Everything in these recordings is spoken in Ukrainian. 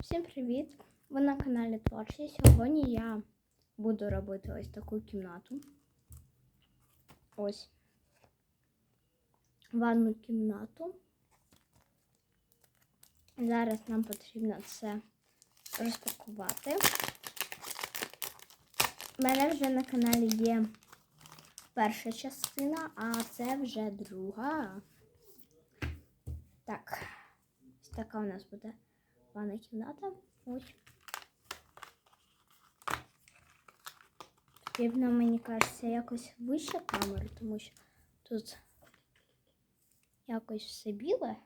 Всім привіт! Ви на каналі Творчі. Сьогодні я буду робити ось таку кімнату. Ось ванну кімнату. Зараз нам потрібно це розпакувати. У мене вже на каналі є перша частина, а це вже друга. Так, ось така у нас буде ванна кімната. Потрібно, мені кажеться, якось вище камери, тому що тут якось все біле.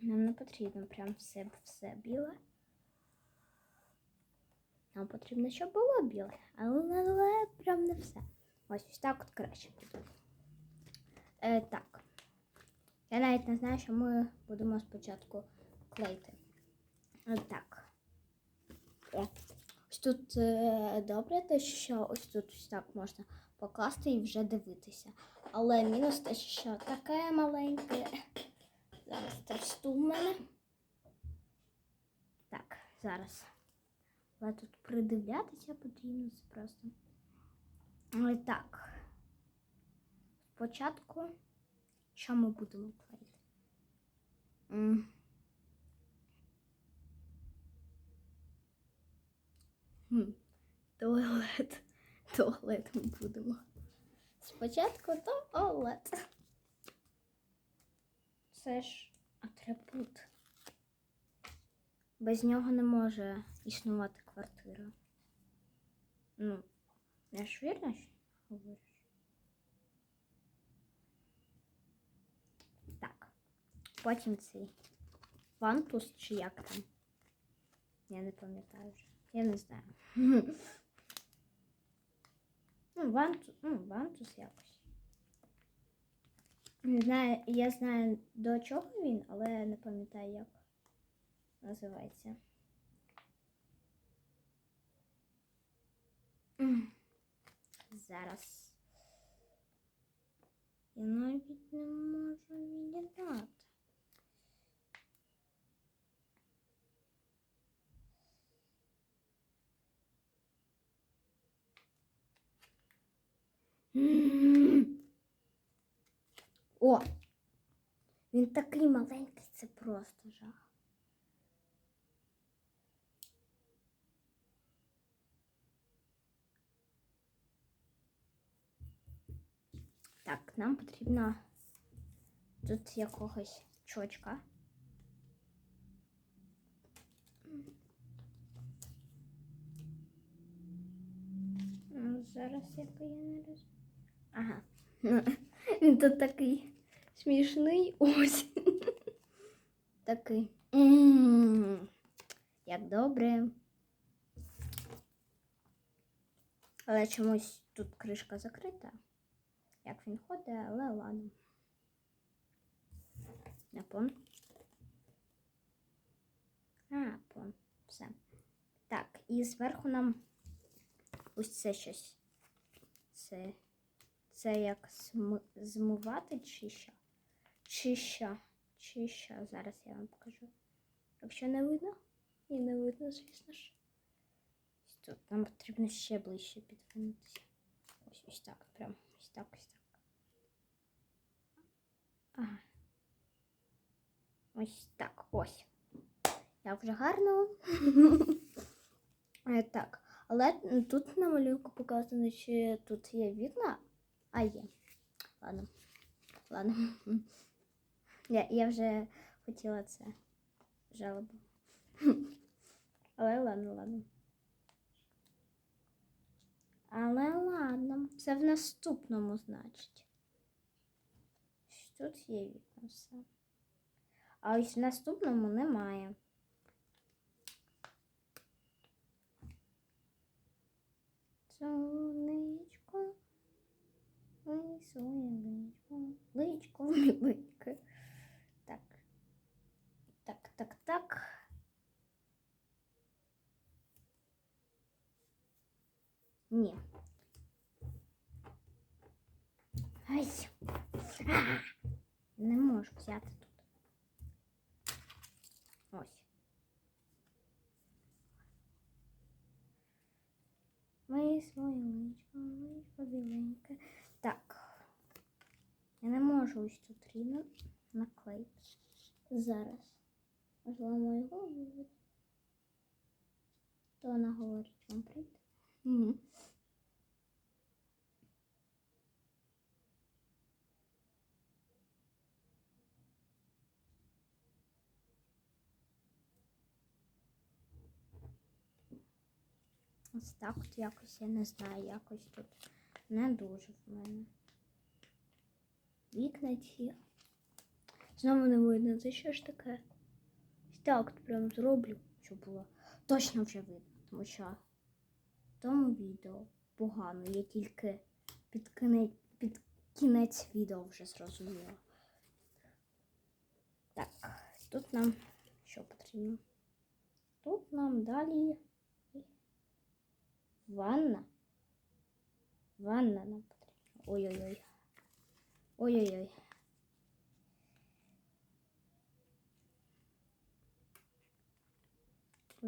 Нам не потрібно прям все, все біле. Нам потрібно, щоб було біле, але, прям не все. Ось ось так от краще. Е, так. Я навіть не знаю, що ми будемо спочатку клеїти. Так. Ось тут е, добре, те, що ось тут ось так можна покласти і вже дивитися. Але мінус те, що таке маленьке. Зараз теж стул в мене. Так, зараз. Але тут придивлятися потрібно це просто. Ось так. Спочатку, що ми будемо клеїти? М. Хм, Туалет. Туалет ми будемо. Спочатку туалет. Це ж атрибут. Без нього не може існувати квартира. Ну, я ж вірно що говориш? Так. Потім цей вантус чи як там. Я не пам'ятаю вже. Я не знаю. Ну, вантус, ну, вантус якось. Не знаю, я знаю до чого він, але не пам'ятаю, як називається. Зараз. Я навіть не можу віддати. О! Він такий маленький, це просто жах. Так, нам потрібно тут якогось чочка. Ну, Зараз який я не розумію. Ага. Він тут такий смішний ось. Такий. М, Як добре. Але чомусь тут кришка закрита. Як він ходить, але ладно. Не пон. А, пон. Все. Так, і зверху нам ось це щось. Це. Це як см... змивати чи що? Чи що? Чи що? Зараз я вам покажу. Якщо не видно? Ні, не видно, звісно ж. Тут нам потрібно ще ближче підвинутися. Ось ось так, прям ось так, ось так. Ага. Ось так, ось. Як вже гарно. Е, Так, але тут на малюнку показано, чи тут є вікна. А є. Ладно. Ладно. Я, я вже хотіла це жалобу. Але ладно, ладно. Але ладно. Це в наступному, значить. Тут є вікна все. А ось в наступному немає. Сонечко. Ой, сонечко. Личко, личко. Так. Так, так, так. Ні. Ай. А! Не можу взяти тут. Ось. Ось моє личко, личко біленьке. Так. Я не можу ось тут рівно наклеїти. Зараз. Можливо, мою голову. То вона говорить вам прийти. Угу. Ось так от якось, я не знаю, якось тут не дуже в мене. Вікна ці. Знову не видно, це що ж таке? Так прям зроблю, щоб було точно вже видно, тому що в тому відео погано, я тільки під кінець, під кінець відео вже зрозуміла. Так, тут нам що потрібно? Тут нам далі ванна. Ванна нам потрібна. Ой-ой-ой. Ой-ой-ой.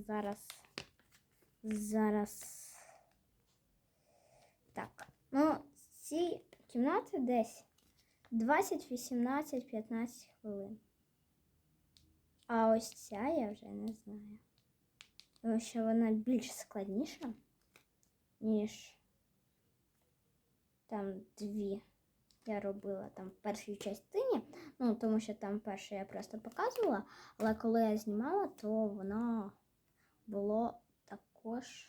Зараз. Зараз. Так. Ну, ці кімнати десь 20, 18, 15 хвилин. А ось ця я вже не знаю. Тому що вона більш складніша, ніж там дві я робила там в першій частині. Ну, тому що там перше я просто показувала, але коли я знімала, то воно було також.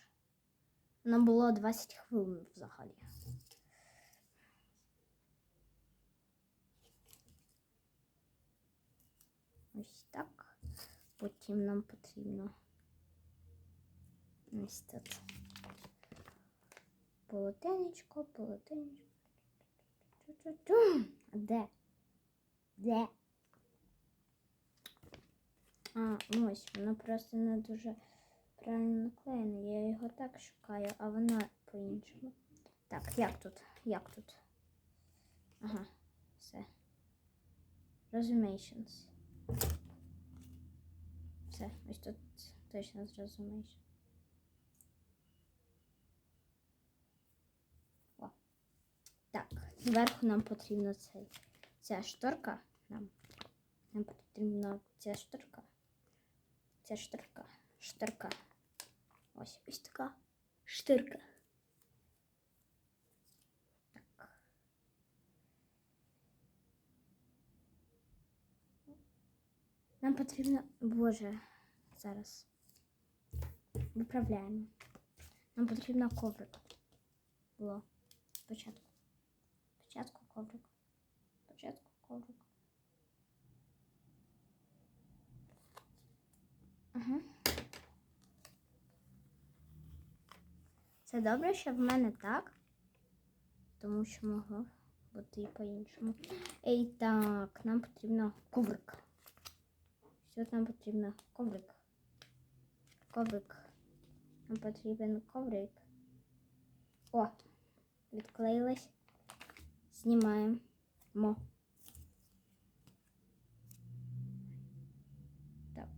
Воно було 20 хвилин взагалі. Ось так. Потім нам потрібно ось тут полотенечко, полотенечко. Де? Де? А, ну ось, воно просто не дуже правильно наклеєно. Я його так шукаю, а воно по-іншому. Так, як тут? Як тут? Ага, все. Resumations. Все, ось тут точно зрозумієш. О. Так, зверху нам потрібно цей, ця шторка. Нам, нам потрібна ця шторка. Ця шторка. Шторка. Ось ось така штирка. Так. Нам потрібно. Боже, зараз. Виправляємо. Нам потрібно коврик. Було. Спочатку. Спочатку коврик. Спочатку коврик. Угу. Це добре, що в мене так, тому що могло бути і по-іншому. І так, нам потрібно коврик. Що нам потрібно? Коврик. Коврик. Нам потрібен коврик. О, відклеїлась. Знімаємо. Так.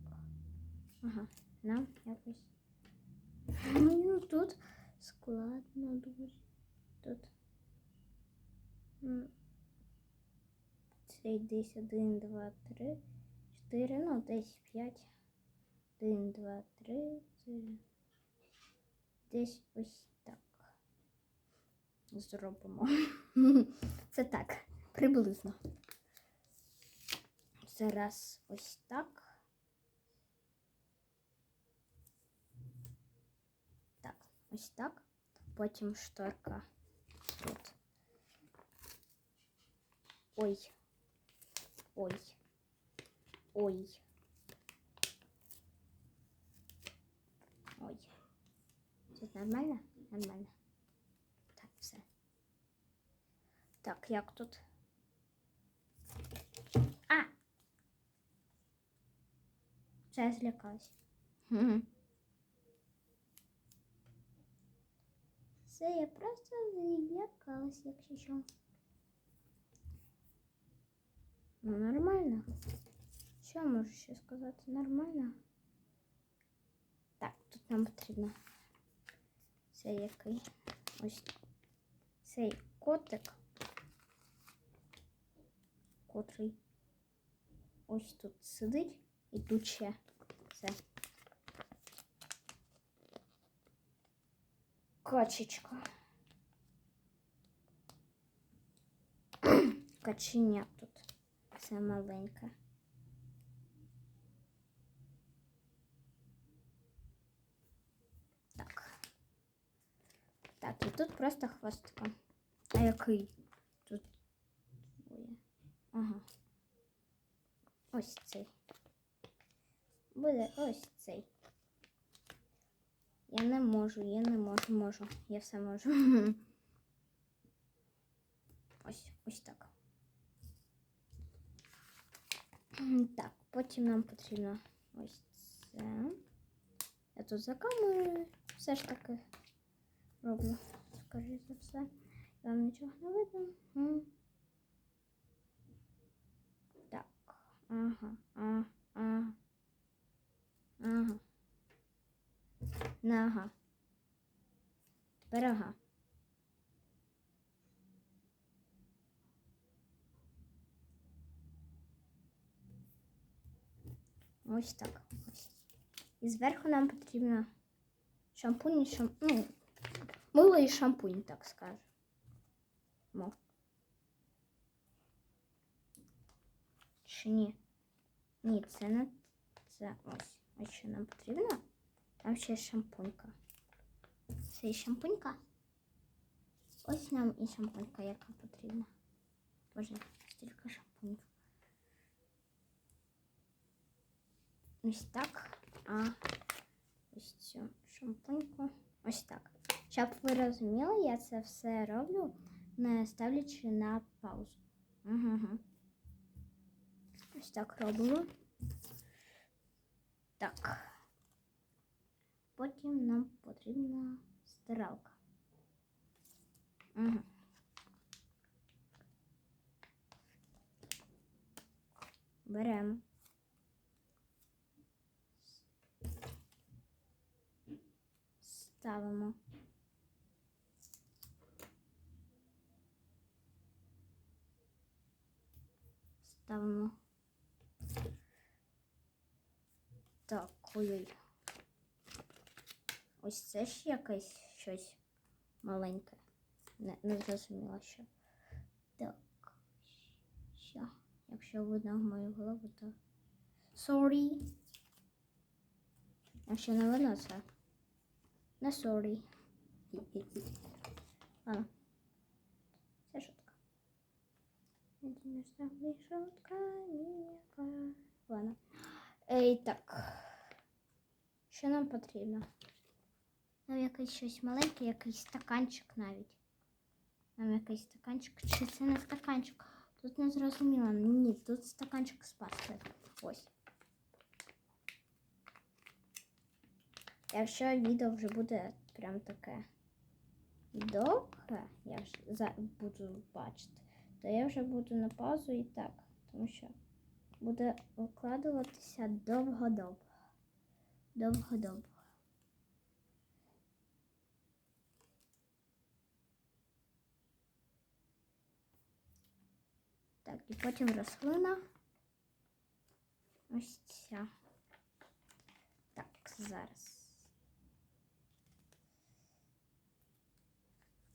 Ага, нам якось. Ну, тут складно дуже. Тут. м, Цей десь один, два, три, чотири, ну, десь п'ять. Один, два, три, чотири. Десь ось так. Зробимо. Це так, приблизно. Зараз ось так. Ось так. Потім шторка тут. Ой. Ой. Ой. Ой. Тут нормально? Нормально. Так, все. Так, як тут? А! Це злякалась. Це я просто злякалась, якщо що. Ну, нормально. Що можу ще сказати? Нормально. Так, тут нам потрібно це який? Ось цей котик, котрий ось тут сидить і тут ще це. Качечка. Каченя тут. Це маленьке. Так. Так, і тут просто хвостиком. А який? Тут. Ага. Ось цей. Буде ось цей. Я не можу, я не можу, можу. Я все можу. Ось, ось так. Так, потім нам потрібно ось це. Я тут за камерою все ж таки роблю, скоріше за все. Вам нічого не видно. Так. Ага, ага, ага. Ага. Нага. Тепер ага. Ось так. Ось. І зверху нам потрібно шампунь і шам... ну, мило і шампунь, так скажемо. Чи ні? Ні, це не це ось. Ось що нам потрібно. Там ще шампунька. Це і шампунька. Ось нам і шампунька, яка потрібна. Боже, стільки шампунів. Ось так. А ось цю шампуньку. Ось так. Щоб ви розуміли, я це все роблю, не ставлячи на паузу. Угу. Ось так робимо. Так. Потім нам потрібна стиралка. Угу. Беремо. Ставимо. Ставимо. Так, ой-ой. Ось це ж якесь щось маленьке. Не, не зрозуміла, що. Так. Що? Якщо видно в мою голову, то. Sorry. Якщо не видно, це. Не sorry. Ладно. Це шутка. Шутка, ніяка. Ладно. Ей, так. Що нам потрібно? Нам якийсь щось маленьке, якийсь стаканчик навіть. Нам якийсь стаканчик. Чи це не стаканчик? Тут не зрозуміло. Ні, тут стаканчик з пастою. Ось. Якщо відео вже буде прям таке довге, я вже буду бачити, то я вже буду на паузу і так, тому що буде викладуватися довго-довго. Довго-довго. Так, і потім рослина. Ось ця. Так, зараз.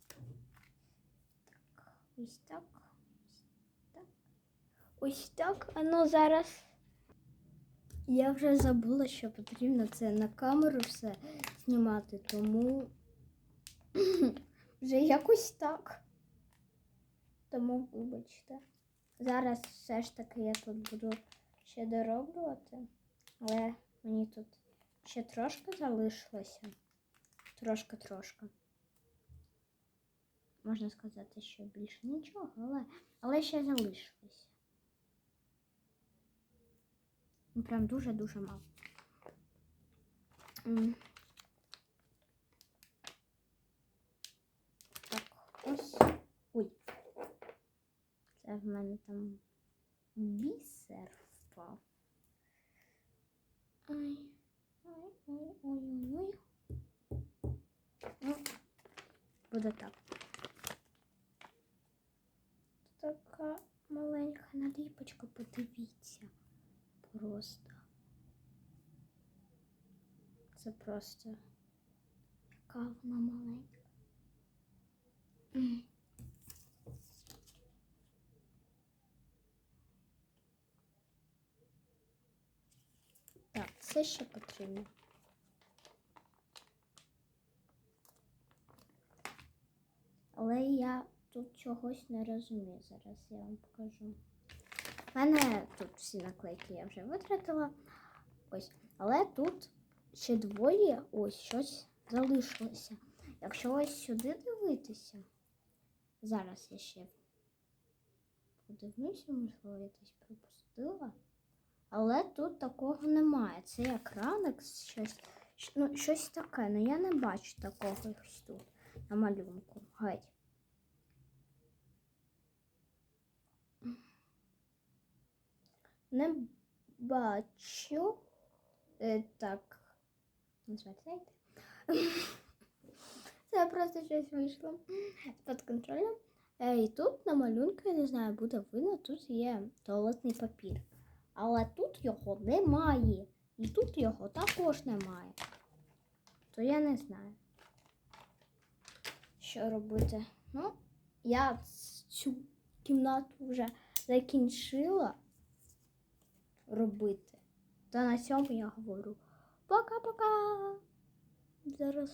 Так, ось так. Ось так. Ось так. А ну зараз. Я вже забула, що потрібно це на камеру все знімати, тому вже якось так. Тому вибачте. Зараз все ж таки я тут буду ще дороблювати, але мені тут ще трошки залишилося. Трошки-трошки. Можна сказати, що більше нічого, але, але ще залишилося. Ну, Прям дуже-дуже мало. М. Так, ось. Ой. Це в мене там бісер впав. Ой, ой, ой, ой, ой. Ну, буде так. Така маленька наліпочка, подивіться. Просто. Це просто яка вона маленька. Це ще потрібно. Але я тут чогось не розумію. Зараз я вам покажу. У мене тут всі наклейки я вже витратила. Ось. Але тут ще двоє ось щось залишилося. Якщо ось сюди дивитися, зараз я ще подивлюся, можливо, я десь пропустила. Але тут такого немає. Це як ранок, щось, ну, щось таке. Ну я не бачу такого ось тут на малюнку. Геть. Не бачу. Е, так. Назвати, знаєте? Це просто щось вийшло з-під контролю. Е, і тут на малюнку, я не знаю, буде видно, тут є туалетний папір. Але тут його немає. І тут його також немає. То я не знаю, що робити. Ну, я цю кімнату вже закінчила робити. Та на цьому я говорю. Пока-пока. Зараз